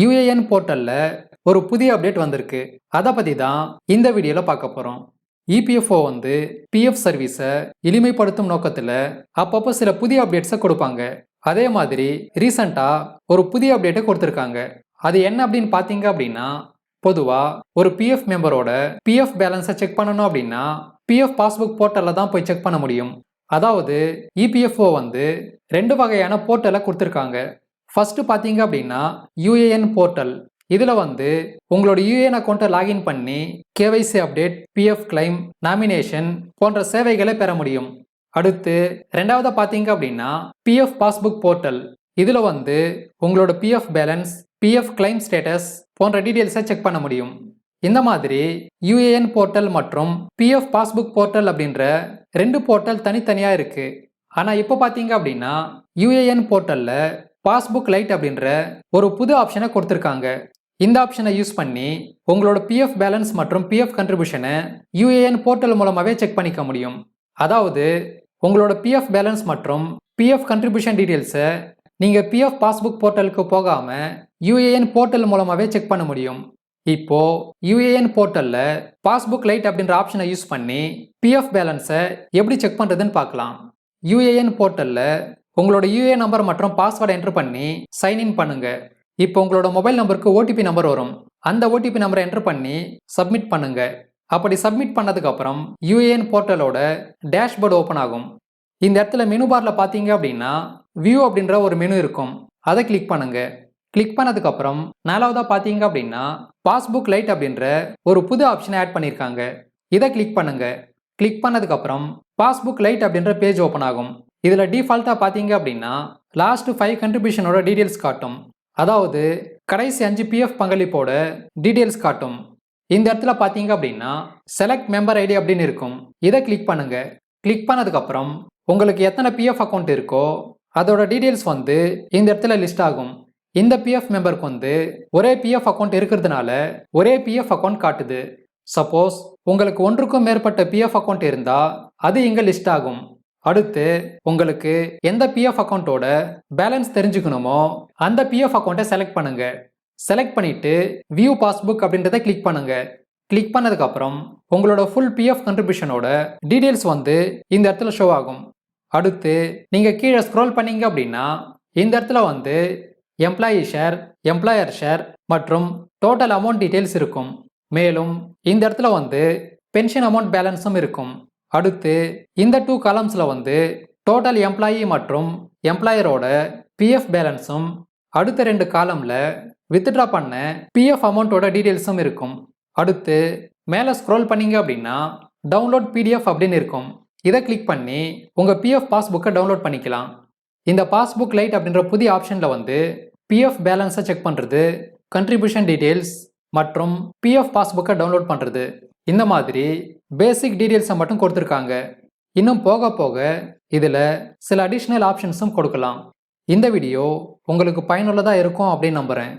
UAN போர்ட்டலில் ஒரு புதிய அப்டேட் வந்திருக்கு. அதை பற்றி தான் இந்த வீடியோவில் பார்க்க போகிறோம் இபிஎஃப்ஓ வந்து பிஎஃப் சர்வீஸை எளிமைப்படுத்தும் நோக்கத்தில் அப்பப்போ சில புதிய அப்டேட்ஸை கொடுப்பாங்க. அதே மாதிரி ரீசண்டாக ஒரு புதிய அப்டேட்டை கொடுத்துருக்காங்க. அது என்ன அப்படின்னு பார்த்தீங்க அப்படின்னா பொதுவாக ஒரு பிஎஃப் மெம்பரோட பிஎஃப் பேலன்ஸை செக் பண்ணணும் அப்படின்னா பிஎஃப் பாஸ்புக் போர்ட்டலில் தான் போய் செக் பண்ண முடியும். அதாவது இபிஎஃப்ஓ வந்து ரெண்டு வகையான போர்ட்டலை கொடுத்துருக்காங்க. ஃபர்ஸ்ட் பார்த்தீங்க அப்படின்னா யூஏஎன் போர்ட்டல் இதில் வந்து உங்களோட யூஏஎன் அக்கௌண்ட்டை லாகின் பண்ணி KYC update PF claim nomination போன்ற சேவைகளை பெற முடியும். அடுத்து ரெண்டாவதாக பார்த்தீங்க அப்படின்னா பிஎஃப் பாஸ்புக் போர்ட்டல் இதில் வந்து உங்களோட PF balance PF claim status போன்ற டீட்டெயில்ஸை செக் பண்ண முடியும். இந்த மாதிரி யூஏஎன் போர்ட்டல் மற்றும் பிஎஃப் பாஸ்புக் போர்ட்டல் அப்படின்ற ரெண்டு போர்ட்டல் தனித்தனியாக இருக்குது ஆனால் இப்போ பார்த்தீங்க அப்படின்னா யூஏஎன் போர்ட்டலில் பாஸ்புக் லைட் அப்படின்ற ஒரு புது ஆப்ஷனை கொடுத்துருக்காங்க. இந்த ஆப்ஷனை யூஸ் பண்ணி உங்களோட பிஎஃப் பேலன்ஸ் மற்றும் பிஎஃப் கண்ட்ரிபியூஷனை யூஏஎன் போர்ட்டல் மூலமாகவே செக் பண்ணிக்க முடியும். அதாவது உங்களோட பிஎஃப் பேலன்ஸ் மற்றும் பிஎஃப் கண்ட்ரிபியூஷன் டீட்டெயில்ஸை நீங்கள் பிஎஃப் பாஸ்புக் போர்ட்டலுக்கு போகாமல் யூஏஎன் போர்ட்டல் மூலமாகவே செக் பண்ண முடியும். இப்போ யூஏஎன் போர்ட்டலில் பாஸ்புக் லைட் அப்படின்ற ஆப்ஷனை யூஸ் பண்ணி பிஎஃப் பேலன்ஸை எப்படி செக் பண்ணுறதுன்னு பார்க்கலாம். யூஏஎன் போர்ட்டலில் உங்களோட யூஏஎன் நம்பர் மற்றும் பாஸ்வேர்டை என்டர் பண்ணி சைன்இன் பண்ணுங்க. இப்போ உங்களோட மொபைல் நம்பருக்கு ஓடிபி நம்பர் வரும். அந்த ஓடிபி நம்பரை என்டர் பண்ணி சப்மிட் பண்ணுங்க. அப்படி சப்மிட் பண்ணதுக்கப்புறம் யூஏஎன் போர்ட்டலோட டேஷ்போர்டு ஓப்பன் ஆகும். இந்த இடத்துல மெனு பார்ல பார்த்தீங்க அப்படின்னா வியூ அப்படின்ற ஒரு மெனு இருக்கும். அதை கிளிக் பண்ணுங்க. கிளிக் பண்ணதுக்கப்புறம் நாலாவதா பார்த்தீங்க அப்படின்னா பாஸ்புக் லைட் அப்படின்ற ஒரு புது ஆப்ஷனை ஆட் பண்ணியிருக்காங்க இதை கிளிக் பண்ணுங்க. கிளிக் பண்ணதுக்கப்புறம் பாஸ்புக் லைட் அப்படின்ற பேஜ் ஓப்பன் ஆகும். இதில் டிஃபால்ட்டாக பார்த்தீங்க அப்படின்னா லாஸ்ட் ஃபைவ் கண்ட்ரிபியூஷனோட டீட்டெயில்ஸ் காட்டும். அதாவது கடைசி அஞ்சு பிஎஃப் பங்களிப்போட டீட்டெயில்ஸ் காட்டும். இந்த இடத்துல பார்த்தீங்க அப்படின்னா செலக்ட் மெம்பர் ஐடி அப்படின்னு இருக்கும். இதை கிளிக் பண்ணுங்க. கிளிக் பண்ணதுக்கப்புறம் உங்களுக்கு எத்தனை பிஎஃப் அக்கௌண்ட் இருக்கோ அதோட டீட்டெயில்ஸ் வந்து இந்த இடத்துல லிஸ்ட் ஆகும். இந்த பிஎஃப் மெம்பருக்கு வந்து ஒரே பிஎஃப் அக்கௌண்ட் இருக்கிறதுனால ஒரே பிஎஃப் அக்கௌண்ட் காட்டுது. சப்போஸ் உங்களுக்கு ஒன்றுக்கும் மேற்பட்ட பிஎஃப் அக்கௌண்ட் இருந்தால் அது இங்கே லிஸ்ட் ஆகும். அடுத்து உங்களுக்கு எந்த பிஎஃப் அக்கௌண்ட்டோட பேலன்ஸ் தெரிஞ்சுக்கணுமோ அந்த பிஎஃப் அக்கௌண்ட்டை செலக்ட் பண்ணுங்க. செலக்ட் பண்ணிட்டு வியூ பாஸ்புக் அப்படின்றத கிளிக் பண்ணுங்க. கிளிக் பண்ணதுக்கப்புறம் உங்களோட ஃபுல் பிஎஃப் கண்ட்ரிபியூஷனோட டீட்டெயில்ஸ் வந்து இந்த இடத்துல ஷோ ஆகும். அடுத்து நீங்கள் கீழே ஸ்க்ரோல் பண்ணீங்க அப்படின்னா இந்த இடத்துல வந்து எம்ப்ளாயி ஷேர் எம்ப்ளாயர் ஷேர் மற்றும் டோட்டல் அமௌண்ட் டீட்டெயில்ஸ் இருக்கும். மேலும் இந்த இடத்துல வந்து பென்ஷன் அமௌண்ட் பேலன்ஸும் இருக்கும். அடுத்து இந்த டூ காலம்ஸில் வந்து டோட்டல் எம்ப்ளாயி மற்றும் எம்ப்ளாயரோட பிஎஃப் பேலன்ஸும் அடுத்த ரெண்டு காலமில் வித்ட்ரா பண்ண பிஎஃப் அமௌண்ட்டோட டீட்டெயில்ஸும் இருக்கும். அடுத்து மேலே ஸ்க்ரோல் பண்ணீங்க அப்படின்னா டவுன்லோட் பிடிஎஃப் அப்படின்னு இருக்கும். இதை கிளிக் பண்ணி உங்கள் பிஎஃப் பாஸ்புக்கை டவுன்லோட் பண்ணிக்கலாம். இந்த பாஸ்புக் லைட் அப்படின்ற புதிய ஆப்ஷனில் வந்து பிஎஃப் பேலன்ஸை செக் பண்ணுறது கண்ட்ரிபியூஷன் டீட்டெயில்ஸ் மற்றும் பிஎஃப் பாஸ்புக்கை டவுன்லோட் பண்ணுறது இந்த மாதிரி பேசிக் டீட்டெயில்ஸை மட்டும் கொடுத்துருக்காங்க. இன்னும் போக போக இதில் சில அடிஷ்னல் ஆப்ஷன்ஸும் கொடுக்கலாம். இந்த வீடியோ உங்களுக்கு பயனுள்ளதாக இருக்கும் அப்படின்னு நம்புகிறேன்